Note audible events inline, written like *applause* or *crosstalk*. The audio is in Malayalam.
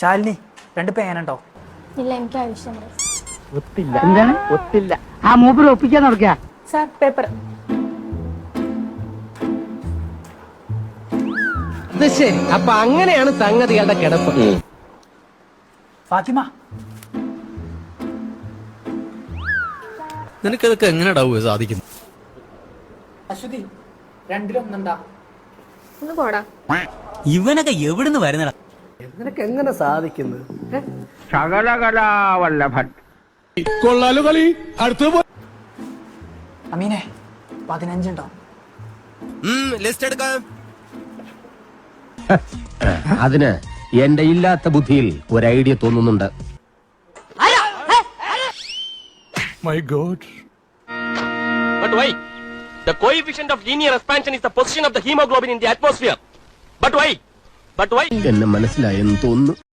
ശാലിനി രണ്ട് പേനുണ്ടോ ഇല്ല എനിക്ക് ആവശ്യമില്ല. ഒത്തില്ല. എന്താണ്? ഒത്തില്ല. ആ മൂപ്പർ ഒപ്പിക്കാൻ നടക്കുക സാർ പേപ്പർ. അത് ശരി. അപ്പൊ അങ്ങനെയാണ് സംഗതികളുടെ കിടപ്പ്. ഫാത്തിമ. നിനക്കതൊക്കെ എങ്ങനെയാടാവുക സാധിക്കുന്നു? അശ്വതി രണ്ടിലൊന്നെന്താ ഒന്ന് പോടാ. ഇവനൊക്കെ എവിടുന്ന് വരുന്നടാ? നിനക്ക് എങ്ങനെ സാധിക്കുന്നു ശകലകലാവല്ലഭൻ. കളി. അടുത്ത അമീനെ പതിനഞ്ചുണ്ടോ? ലിസ്റ്റ് എടുക്ക. *laughs* അതിന് എന്റെ ഇല്ലാത്ത ബുദ്ധിയിൽ ഒരു ഐഡിയ തോന്നുന്നുണ്ട്. My God but why the coefficient of linear expansion is the position of the haemoglobin in the atmosphere but why But why? എന്നെ മനസ്സിലായെന്ന് തോന്നുന്നു